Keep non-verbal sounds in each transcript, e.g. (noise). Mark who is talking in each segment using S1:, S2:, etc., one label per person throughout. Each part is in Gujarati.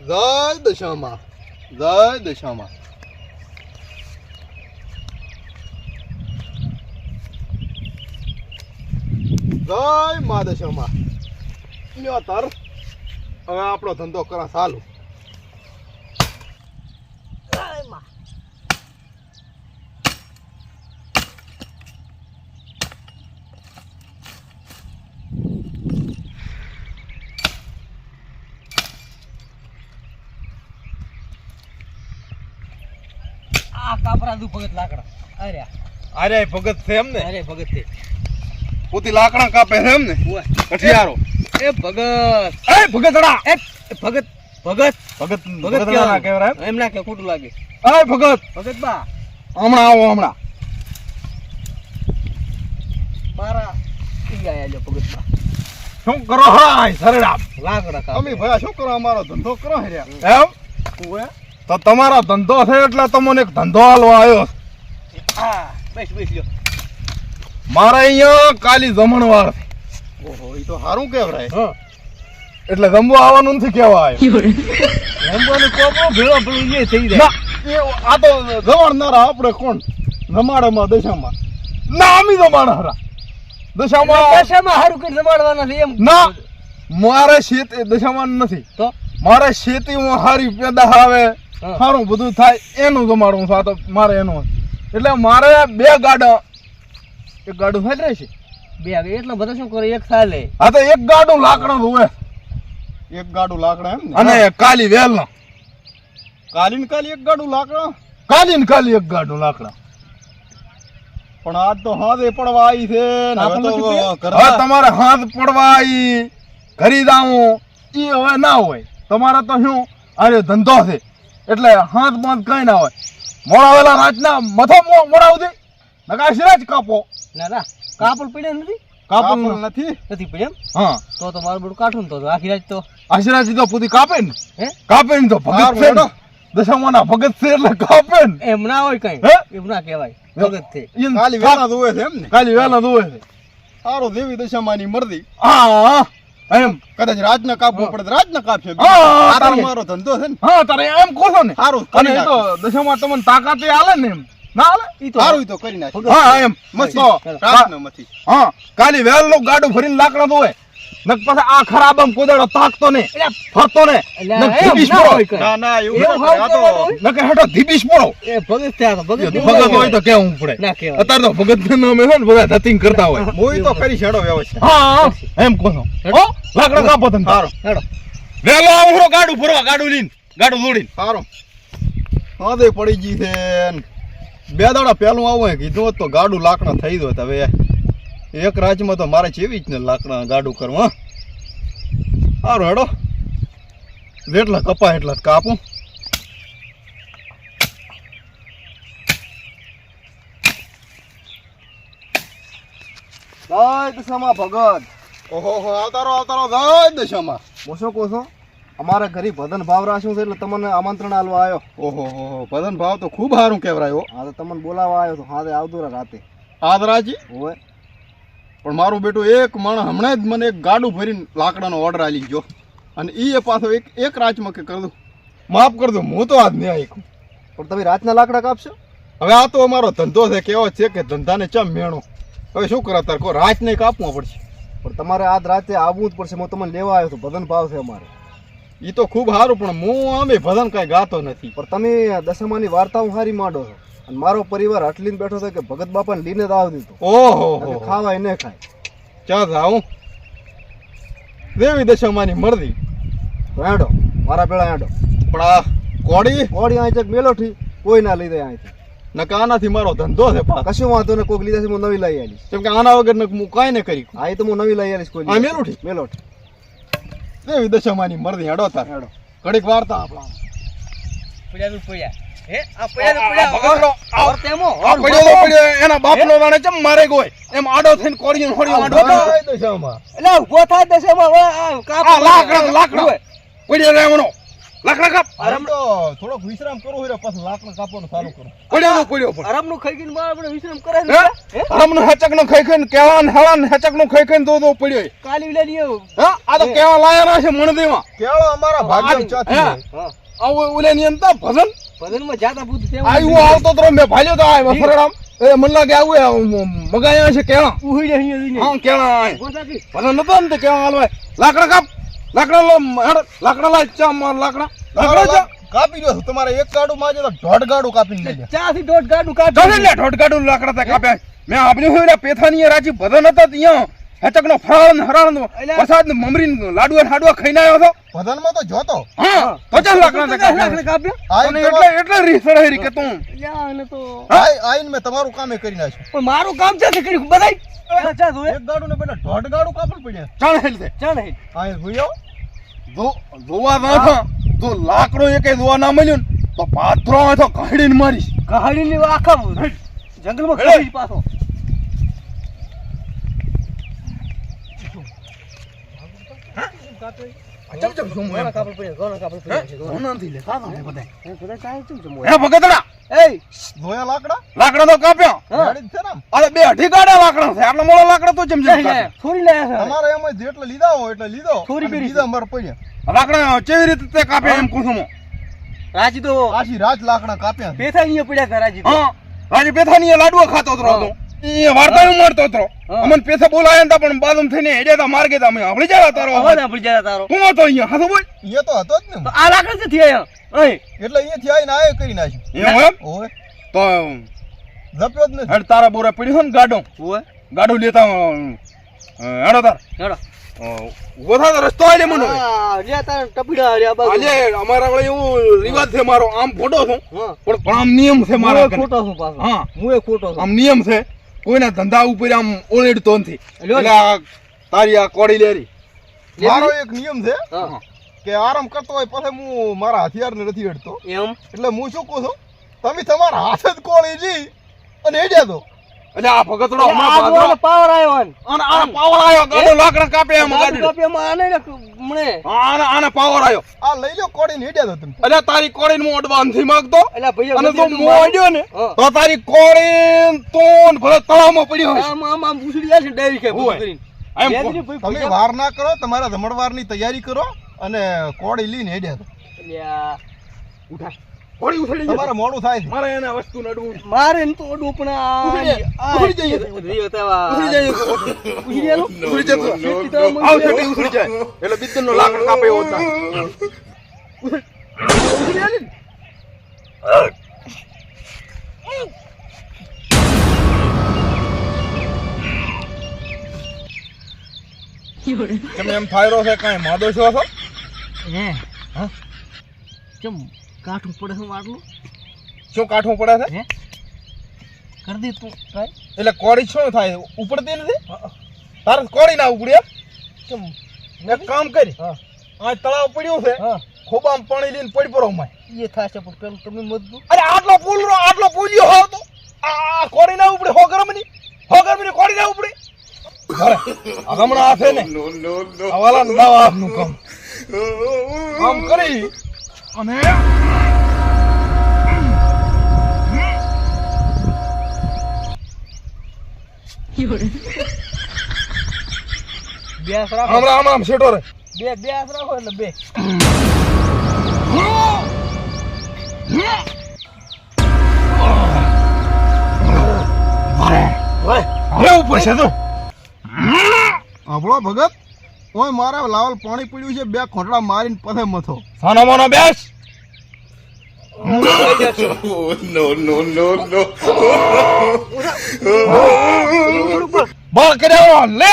S1: જય દશામાં જય દશામાં. જય મા દશામાં. લ્યો તાર હવે આપણો ધંધો કરા ચાલુ.
S2: આ કાપરા દુ ભગત લાકડા. અરે
S1: અરે ભગત છે એમ ને
S2: અરે ભગત છે.
S1: પોતી લાકડા કાપે છે એમ ને કઠિયારો.
S2: એ ભગત.
S1: એ ભગતડા!
S2: એ ભગત. ભગત.
S1: ભગત
S2: ભગત
S1: ના કહેવાય એમ?
S2: ના કે ખોટું લાગે.
S1: એ ભગત!
S2: ભગત બા.
S1: હમણાં આવો હમણાં.
S2: મારા આયા લ્યો ભગત બા.
S1: શું કરો હાય સરડા
S2: લાકડા કાપ.
S1: અમે ભયા શું કરો? અમારો ધંધો કરો હે એમ? તો તમારો ધંધો છે એટલે તમને એક ધંધો હાલવા આવ્યો
S2: બેસ બેસ લ્યો.
S1: મારે અહીંયા કાલી જમણવાર ઓહો એ તો સારું
S2: કેવરાય
S1: એટલે જમવા આવવાનું નથી કેવા આવ્યો.
S2: રમવાનું કોપો ભેળો ભેળો એ થઈ જાય.
S1: આ તો જમાડનારા આપણે કોણ? જમાડામાં દશામાં. ના અમી જમાડનારા. દશામાં
S2: દશામાં હારું કરી જમાડવાના છે એમ.
S1: ના મારે શેતી દશામાં નથી.
S2: તો?
S1: મારે શેતીમાં હારી પેદા આવે. સારું બધું થાય એનું તમારું છે મારે એનું એટલે મારે બે ગાડા. એક ગાડું થાય રહેશે
S2: બે એટલો બધો શું કરે? એક સાલે
S1: હા તો એક ગાડું લાકડા ધોવે એક ગાડું લાકડા એમ અને કાલી વેલ નો કાલી ને કાલી એક ગાડું લાકડા? કાલી ને કાલી એક ગાડું લાકડા. પણ આજ તો હાથ પડવા આવી છે હવે તમારે હાથ પડવા આવી જાવું ઈ હવે ના હોય. તમારે તો શું? અરે ધંધો છે. એટલે હાથ બાંધ કઈ ના હોય. મોડાવેલા રાતના મથો મોડા સુધી નકા સિરાજ કાપો.
S2: ના ના કાપડ પડ્યા નથી?
S1: કાપો નથી.
S2: નથી પડ્યા
S1: હા.
S2: તો તો મારું બધું કાઠું તો આખી રાજ તો.
S1: આશીરાજ તો પૂરી કાપે ને.
S2: હે?
S1: કાપે ને તો ભગત છે દશામાના ભગત છે એટલે કાપે ને.
S2: એમ ના હોય કઈ. એમ ના કહેવાય. ભગત છે.
S1: ખાલી વેલા દોવે છે એમ ને. ખાલી વેલા દોવે છે. સારો દેવી દશામાની મરદી હા. એમ કદાચ રાજના કાપવું પડે રાજના કાપશે.
S2: હા,
S1: મારો ધંધો છે ને. હા તારે એમ કહો છો ને. સારું અને એ તો દશામાં તમને તાકાત હાલે ને એમ. ના હાલે?
S2: ઈ તો
S1: સારું તો કરી નાખ હા એમ.
S2: મસ્ત.
S1: મથી હા કાલી વેલ નો ગાડું ફરીને લાકડા દોવે નક પછી આ ખરાબ આમ કોદાડો તાકતો ને ફરતો ને નક ધીબીશ
S2: ના
S1: પડો.
S2: હોય કઈ.
S1: ના ના
S2: એવું હાવ કહેવાનું હોય?
S1: નકે ધીબીશ પડો
S2: એ ભગત થયા તો ભગત
S1: ભગત હોય
S2: હોય?
S1: તો કેવું પડે?
S2: ના કહેવાય.
S1: અત્યારે તો ભગત ને નામે છે ને બધા ધતિંગ કરતા હોય.
S2: મોઈ તો કરી
S1: છેડો વ્યવસ્થા. હા એમ કહો છો. હો કાપો તમે. સારો
S2: હેડો.
S1: વેલો આવરો ગાડું ફરવા ગાડું લઈને ગાડું દોડીને. સારો હાદે પડી ગઈ છે બે દાડા પહેલું આવું કીધું હોત તો ગાડું લાકડા થઈ દોત હવે. એક રાજમાં તો મારે જેવી જ ને લાકડા ગાડું કરવું. હા સારું હેડો. જેટલા કપા એટલા જ કાપું.
S3: જય દશામાં ભગત.
S1: ઓહો હો આવતારો આવતારો જય દશામાં.
S3: હું શું કહું છું? અમારા ઘરે ભજન ભાવ રાખ્યું છે એટલે તમને આમંત્રણ આલવા આવ્યો.
S1: ઓહો હો ભજન ભાવ તો ખૂબ સારું કહેવાય હો.
S3: તો તમને બોલાવવા આવ્યો તો હા આવતો રાતે.
S1: આદરાજી.
S3: હોય
S1: પણ મારું બેટું એક માણસ હમણાં જ મને એક ગાડું ભરીને લાકડાનો ઓર્ડર આલી ગયો. અને એ પાછો એક એક રાચમાં કે કર દઉં. માફ કર દઉં હું તો આજ નહીં આવીશું
S3: પણ તમે રાતના લાકડા કાપશો?
S1: હવે આ તો અમારો ધંધો છે કેવો છે કે ધંધાને ચમ મેણો. હવે શું કરો તાર કો રાત નહીં કાપવું પડશે.
S3: પણ તમારે આજ રાતે આવવું જ પડશે હું તમને લેવા આવ્યો છું ભજન ભાવ છે અમારે.
S1: એ તો ખૂબ સારું પણ હું આમે ભજન કાંઈ ગાતો નથી.
S3: પણ તમે દશમાની વાર્તાઓ સારી માંડો છો. અને મારો પરિવાર હટલીને બેઠો છે કે ભગત બાપાને લઈને જ આવી દીધો.
S1: ઓહો.
S3: ખાવાય ન ખાય.
S1: ક્યાં જાઉં દેવી દશામાની મરદી
S3: હેડો મારા પેલા હેડો.
S1: પણ આ કોડી
S3: કોડી અહીં ચક મેલોઠી? કોઈ ના લઈ દે અહીંથી
S1: નકા આનાથી મારો ધંધો છે પા
S3: કશું વાંધો ને કોક લીધા છે હું નવી લઈ આવીશ.
S1: કેમ કે આના વગર ને હું કાંઈ ન કરી
S3: આ તો હું નવી લઈ આવીશ કોઈ
S1: આ મેલોઠી?
S3: મેલોઠી.
S1: દેવી દશામાની મરદી હેડો તાર.
S3: હેડો.
S1: ઘડીક વાર્તા આપણા.
S2: પડ્યા તો પડ્યા હે? આ પડ્યા તો
S1: આ ભગતનો, આ-
S2: પડ્યા તેમો
S1: આ પડ્યો પડ્યો, એના બાપનો દાણે ચમ મારે ગોય? એમ આડો થઈને કોળીને હોળીઓ આડો થાય દશામાં.
S2: એટલે ઊભો થાય દશામાં આ કાપ
S1: આ લાકડા લાકડા. પડ્યો રહેવાનો લાકડા કાપ.
S4: આમ થોડોક વિશ્રામ કરવો હોય ને લાકડા કાપવાનું ચાલુ કરો.
S1: પડ્યો પડ્યો પણ.
S2: આરામનું ખાઈ ગઈને બહાર વિશ્રામ કરે
S1: હે? હરામનો હેચક નો ખાઈ ખાઈને કેવા ને હેળા ને હેચક નો ખાઈ ખાઈને દો દો પડ્યો
S2: કાલી વિલા લીયો.
S1: હા? આ તો કેવા લાયા છે મણદેમાં
S4: કેળો અમારા ભાગ્યમ ચાથી
S1: હે?
S4: હોય.
S1: ઓલે ઓલે ની અંતા ભજન?
S2: ભજનમાં જાતા ભૂત છે
S1: આવ્યો આવતો તો મેં ભાલ્યો તો આ વફરડામ એ મન લાગે આવું મગાયા છે કેળા.
S2: ઉહી રહી હતી
S1: હા કેળા ભજન નતો ને તે કેવા હાલવાય. લાકડા કાપ. લાકડા લો લાકડા લાય ચા માર લાકડા. લાકડા ચા.
S4: કાપી દો. તમારે એક ગાડું માં તો દોઢ ગાડું કાપીને લઈ લે
S2: ચા થી દોઢ ગાડું
S1: લે ઢોટ કાઢું લાકડા તે કાપ્યા. મેં આપણે પેથાની રાજી ભજન હતા ત્યાં. હેચક નો ફરાળ ને હરાળ ને વસાદ ને મમરી ને હાડવા ખાઈને આવ્યો હતો.
S4: બધાનમાં તો જોતો.
S1: હા
S2: પચાસ
S4: લાખ
S1: ના એટલે એટલે રીસડ હેરી કે તું.
S2: આને તો
S4: આઈ આઈને મે તમારું કામે કરી નાખ્યું.
S2: પણ મારું કામ છે કરી બધાય અચ્છા જો
S4: એક ગાડું ને બેટા દોઢ ગાડું કાપડ પડ્યા.
S1: ચાલ હેલ દે.
S2: ચા હેલ
S4: આઈ ભૂયો
S1: જો જોવા ના થા તો લાકડો એકે જોવા ના મળ્યો ને તો પાથરો હતો તો કાઢીને મારીશ
S2: કહાડી આખા જંગલમાં. ખરી પાછો.
S4: લાકડા
S1: કેવી રીતે કાપ્યા એમ કુસુમો
S2: રાજી તો
S4: આખી રાજ લાકડા કાપ્યા
S2: અહીંયા પડ્યા રાજી
S1: રાજે લાડવા ખાતો હતો
S2: હા.
S1: એ વાર્તા મળતો હતો.
S2: હા.
S1: અમને પૈસા બોલાયા હતા પણ બાદમ થઈને હેડ્યા હતા માર્ગે હતા અમે આપણે જાય તારો હવે.
S2: સાંભળી જાય તારો.
S1: હું હતો અહીંયા હાથો બોલ.
S4: એ તો હતો જ ને
S2: આ લાકડા છે થયા અહીં.
S4: એટલે અહીંયાથી આવીને આયો કરી નાખ્યું.
S1: એમ એમ?
S4: ઓય.
S1: તો
S4: જપ્યો જ નથી.
S1: હેડ તારા બોરા પડ્યું ને ગાડો?
S2: ઓય.
S1: ગાડો લેતા હેડો તાર.
S2: હેડો.
S1: તો રસ્તો આલે મને
S2: આ લે તારા ટપીડા.
S1: અમારા એવું રિવાજ છે મારો. આમ ફોટો છું.
S2: હા.
S1: પણ પણ આમ નિયમ છે
S2: હું
S1: મારા.
S2: ખોટો છું પાછો.
S1: હા.
S2: હું એ ખોટો છું.
S1: આમ નિયમ છે. કોઈના ધંધા ઉપર આમ ઓળેડતો નથી. એટલે આ તારી આ કોડી લેરી.
S4: મારો એક નિયમ છે કે આરામ કરતો હોય પછી હું મારા હથિયારને નથી હેડતો
S2: એમ?
S4: એટલે હું શું કહું છું? તમે તમારા હાથ જ કોળી જી અને હેડ્યા દો.
S1: એટલે આ ભગતડો હમણાં
S2: પાવર આવ્યો
S1: અને આ પાવર આવ્યો ગાડો લાકડા કાપે એમ ગાડી
S2: કાપિયામાં આને હમણે.
S1: આને આને પાવર આવ્યો
S4: આ લઈ લો કોળી ને હેડ્યા તમે.
S1: એટલે તારી કોડી હું અડવા નથી માંગતો. અને તું મોડ્યો ને તો તારી કોડી તું ભલે તળાવમાં પડ્યો
S2: આમ આમ આમ ઉછળી જાય છે ડાયરી કે
S1: હોય.
S2: કરીને.
S1: એમ
S2: બેદરી
S1: કો-
S2: ભાઈ
S4: તમે વાર ના કરો તમારા જમણવારની તૈયારી કરો અને કોડી લઈને હેડ્યા
S1: ઉઠા કોડી ઉછળી
S4: તમારે
S1: જશે.
S4: મોડું થાય
S1: મારે એને વસ્તુ નડવું
S2: મારે એમ તો અડવું પણ આ-
S1: ઉછળી જાય. ઉછળી જાય.
S2: ઉછળી જાય
S1: ઉછળી જાય
S2: ઉછળી જાય
S1: ઉછળી જતો આવ
S2: ઉછળી
S1: છેટી ઉછળી જાય. એટલે બિદ્દનનો લાકડ કાપે એવો ના. ઉછળી- ઉછળી જાય તમે એમ ફાયરો છે કાંઈ માદો છો છો?
S2: હે.
S1: હા?
S2: ચમ કાઠું પડે હું આટલું?
S1: શું કાઠું પડે છે?
S2: હે? કરી દે તું ટ્રાય
S1: એટલે કોડી શું થાય? ઉપડતી નથી? તારે કોડી ના ઉપડે
S2: કેમ?
S1: એક કામ કરી.
S2: હા.
S1: આ તળાવ પડ્યું છે.
S2: હા.
S1: ખોબામ પાણી લઈને પડી પડો માં
S2: એ છે પણ પેલું તમે મજબૂત.
S1: અરે આટલો પુલ રો આટલો પૂજ્યો હો તો? આ કોડી ના ઉપડે હો ગરમની હો ગરમની કોડી ના ઉપડે? અરે આ છે ને. આ વાલા દવા આપનું કામ. (laughs) કામ કરી અને
S2: બે હાથ રાખો
S1: હમણાં હમણાં છેટો રે
S2: બે બે હાથ રાખો એટલે બે
S1: હવે ઉપર છે તો
S4: આપણો ભગત ઓય મારે લાવલ પાણી પડ્યું છે બે ખોટડા મારીને પથે મથો.
S1: સાનો માનો બેસ. (laughs) બળ કર્યા લે.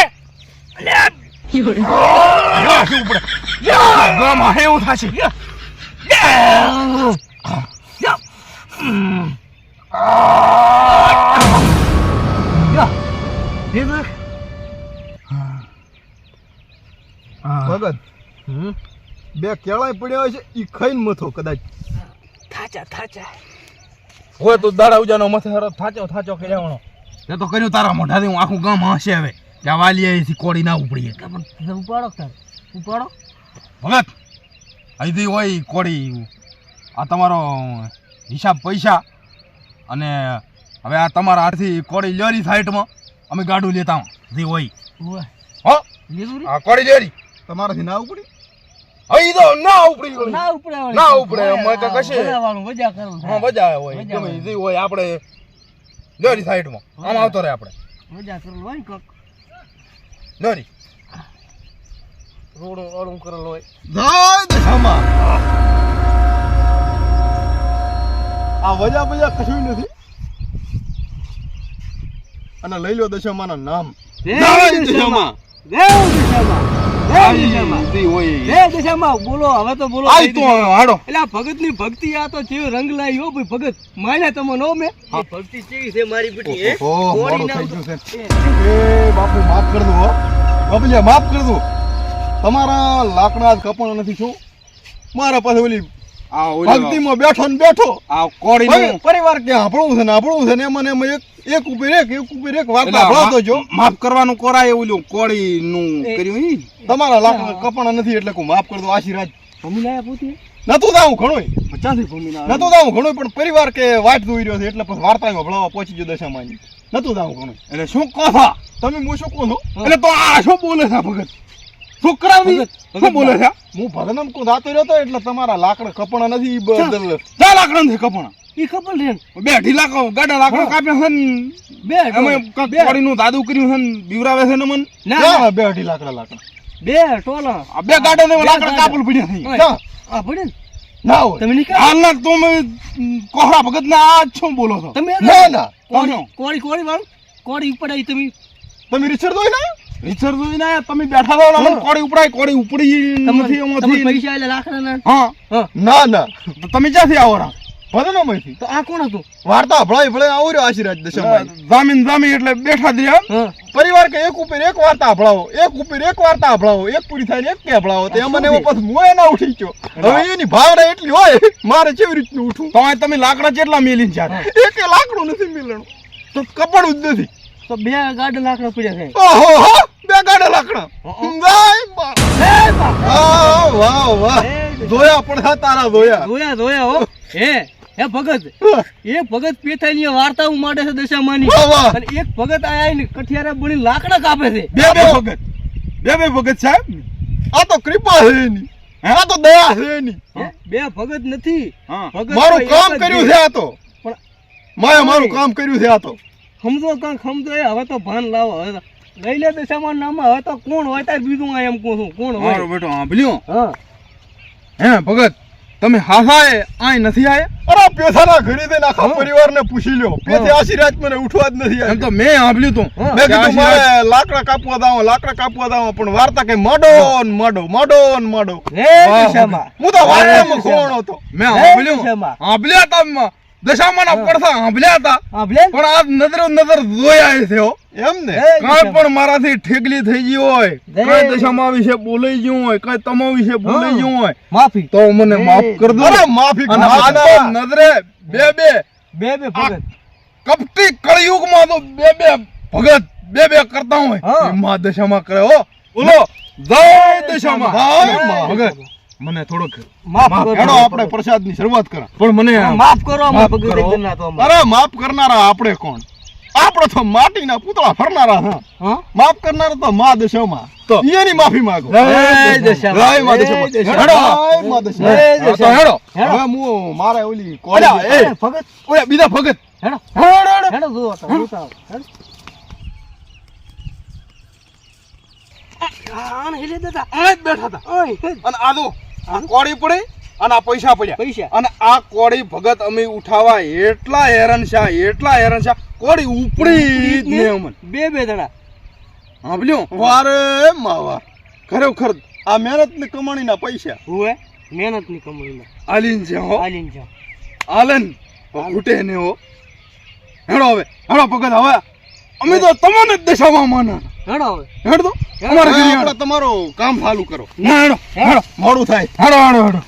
S1: યા, શું ઉપડે? યા, ગામમાં એવું થશે. યા.
S4: ભગત? બે કેળાય પડ્યા હોય છે ઈ ખાઈને મથો કદાચ.
S2: થાચા થાચા.
S1: હોય તો દાડા ઉજાનો મથે હરો થાચો થાચો કર્યાવાનો તે તો કર્યું તારા મોઢાથી હું આખું ગામ હશે હવે. કે આ વાલી અહીંથી કોડી ના ઉપડી
S2: પણ ઉપાડો તાર? ઉપાડો.
S1: ભગત અહીંથી હોય કોડી આ તમારો હિસાબ પૈસા અને હવે આ તમારા હાથથી કોડી લેરી સાઈડમાં. અમે ગાડું લેતા હું જે હોય. હો?
S2: લીધું
S1: આ કોડી લેરી
S4: તમારાથી ના ઉપડી?
S1: અહીં તો ના ઉપડી
S2: ના ઉપડે
S1: ના ઉપડે, અમારે તો કશે.
S2: વધારવાનું, વજા કરવું
S1: હા મજા હોય.
S2: મજા
S1: ગમે જે હોય આપણે લેરી સાઈડમાં. આમ આવતો રહે આપણે.
S2: વજા કરવું હોય ને કોક.
S1: લેરી
S2: રોડું ઓળું કરેલું હોય.
S4: જય દશામાં આ વજા બજા કશું નથી. અને લઈ લો દશામાના નામ.
S2: જય દિશામાં. જય દિશામાં. જય દિશામાં.
S1: જે હોય
S2: જય દિશામાં. બોલો હવે તો બોલો.
S1: આય તો હાડો.
S2: એટલે આ ભગતની ભક્તિ આ તો જેવો રંગ લાવી હો ભાઈ ભગત. માન્યા તમે નો મેં. ભક્તિ કેવી છે મારી બેટી હે?
S4: મોડું થઈ ગયું છે. એ બાપુ માફ કરી દો હો. બાપુજી માફ કરી દો. તમારા લાકડા કપડા કપણ નથી છું. મારા પાસે ઓલો ભક્તિમાં બેઠો ને બેઠો. પરિવાર કે આપણું છે ને આપણું છે ને એમાં એક એક ઉપર એક એક ઉપર એક વાર્તા
S1: એટલે
S4: જો.
S1: માફ કરવાનું કોરાય ઓલું કોળીનું
S2: એ-
S1: કર્યું
S4: તમારા લાકડા કપણ નથી એટલે હું માફ કરતો આશીર્વાદ.
S2: ભમી લાયા પોતી?
S4: નતું દાવું ઘણોય.
S2: પચાસી ભમી ના
S4: નતું દાવું ઘણોય પણ પરિવાર કે વાટ જોઈ રહ્યો છે એટલે પછી વાર્તા ભણાવવા પહોંચી ગયો દશામાં નતું દાવું ઘણું
S1: એટલે શું કહો
S4: તમે હું શું કહો છો
S1: એટલે તો આ શું બોલે છે ભગત? શું બોલે છે?
S4: હું રહ્યો તો એટલે તમારા લાકડા કપણા નથી ઈ
S1: લાકડા છે કપણા
S2: ઈ ખબર લે
S1: બે અઢી ગાડા લાકડા કાપ્યા છે
S2: બે
S1: અમે
S2: ટોલા.
S1: દાદુ કર્યું છે બીવરાવે છે ને મન.
S2: ના, ના
S4: બે અઢી લાકડા લાકડા.
S2: બે ટોલા.
S1: આ બે ગાડા ને લાકડા કાપલ પડ્યા
S4: નહીં
S2: આ ભણે ના.
S4: હોય.
S2: તમે નીકળ.
S1: હાલના તો અમે કોહરા ભગત ના આ શું બોલો છો?
S2: તમે
S4: ના ના
S2: કોળી કોળી કોળી વાળું? કોળી ઉપડાઈ તમે.
S4: તમે રિચર્ડ હોય ને?
S1: રીસર જોઈને આયા, તમે બેઠા રહો અમને કોળી ઉપડાય કોડી ઉપડી નથી એમાંથી.
S2: પૈસા એટલે રાખના
S1: હા.
S2: હા.
S4: ના ના.
S1: તમે ક્યાંથી આવો રા?
S4: ભગનમથી
S2: તો આ કોણ હતું?
S4: વાર્તા ભળાય ભળે આવો રહ્યો આશીર્વાદ દશામાં
S1: જામીન જામી એટલે બેઠા દે
S4: પરિવાર કે એક ઉપર એક વાર્તા ભળાવો એક ઉપર એક વાર્તા ભળાવો એક પૂરી થાય એક કે ભળાવો? તો એમને એવો પછી મોય ના ઉઠી ગયો. હવે એની ભાવના એટલી હોય મારે કેવી રીતનું ઉઠું
S1: તો તમે લાકડા કેટલા મેલી જાતા?
S4: એક લાકડું નથી મિલણું. તો કપડું જ નથી.
S2: તો બે ગાડ લાકડા પડ્યા છે.
S4: ઓહો હો બે ગાડ લાકડા.
S2: ભાઈ
S4: વાહ વાહ વાહ. જોયા પણ તારા જોયા.
S2: જોયા જોયા હો. હે હે ભગત. એક ભગત પેથાની વાર્તાઓ માંડે છે દશામાની. અને એક ભગત આયા ને કઠિયારા બની લાકડા કાપે છે.
S1: બે બે ભગત. બે બે ભગત સાહેબ
S4: આ તો કૃપા છે એની. આ તો દયા છે એની.
S2: બે ભગત નથી. ભગત
S4: મારું કામ કર્યું
S2: છે.
S4: છે આ તો.
S2: પણ
S4: માએ મારું કામ કર્યું છે આ તો.
S2: સમજો કાંક સમજો એ હવે તો ભાન લાવો. હવે લઈ લે દશામાન નામ હવે તો કોણ હોય તાર બીજું એમ કહું છું કોણ
S1: મારો
S2: હોય
S1: બેટો સાંભળ્યો
S2: હા.
S1: હે ભગત તમે હાસાએ આય નથી આયા?
S4: અરે પેથાના ઘરે દે આખા પરિવારને પૂછી લ્યો. પેથે
S2: હં.
S4: આશીર્વાદ મને ઉઠવા જ નથી
S1: એમ તો મેં સાંભળ્યું તું.
S2: હા.
S4: મેં કીધું મારે લાકડા કાપવા દાવો લાકડા કાપવા દાવો પણ વાર્તા કઈ માડો ને માડો માડો ન મડો.
S2: હે
S1: વાહ,
S4: હું. તો વાર્તામાં
S2: હે,
S4: હતો.
S1: મેં
S2: હે,
S1: સાંભળ્યું
S2: દશામાં.
S1: સાંભળ્યા તા મ- દશામાના
S2: હા.
S1: પડતા સાંભળ્યા તા પણ આ નજરો નજર જોયા છે
S4: એમ ને?
S1: કઈ પણ મારાથી ઠેકલી થઈ ગઈ હોય. કઈ દશામાં વિશે બોલાઈ ગયું હોય કઈ તમા વિશે બોલાઈ ગયું હોય
S2: માફી.
S1: તો મને માફ કરી દો.
S4: અરે માફી ના, ના.
S1: નજરે બે બે.
S2: બે બે ભગત.
S1: કપટી કળિયુગમાં તો બે બે ભગત બે બે કરતા હોય.
S2: હા.
S1: એમાં દશામાં કરે હો. બોલો. જય દશામાં. ભગત. મને થોડોક
S2: માફ કરો
S4: હેડો આપણે પ્રસાદની શરૂઆત કરા.
S1: પણ મને
S2: માફ કરો
S1: માફ કરો.
S4: અરે માફ કરનારા આપણે કોણ? આપણે તો માટીના પૂતળા ફરનારા હા.
S2: હા?
S4: માફ કરનારા તો મા દશામાં.
S1: તો.
S4: એની માફી માંગો.
S2: જય દશામાં.
S4: જય મા દશામાં. જય મા દશામાં.
S1: તો હેડો.
S4: હવે હું મારે ઓલી
S1: અલ્યા, એ.
S2: ભગત.
S1: ઓય બીજા ભગત.
S2: હેડો.
S1: હેડો હેડો
S2: હેડો. જુઓ તો. હેડો. આ- આને હેલે દાદા
S1: આ જ બેઠા હતા.
S2: ઓય,
S1: અને આ જો આ કોડી પડી અને આ પૈસા પડ્યા.
S2: પૈસા.
S1: અને આ કોડી ભગત અમે ઉઠાવા એટલા હેરાન છે એટલા હેરાન છે કોડી ઉપડી જ ને અમન.
S2: બે બે દડા
S1: સાંભળ્યું
S4: વારે માવા. ખરેખર આ મહેનતની કમાણી ના પૈસા.
S2: હુએ? મહેનતની કમાણીમાં
S1: આલીન છે હો.
S2: આલીન છે.
S1: આલન. ખૂટે ને હો. હેડો હવે હેડો ભગત હવે. અમે તો તમને જ દશામાં માના
S2: હેડો હવે.
S1: હેડ. તો
S4: તમારું કામ ચાલુ કરો.
S1: ના હેડો હેડો
S4: મોડું થાય.
S1: હાડો હાડો હેડો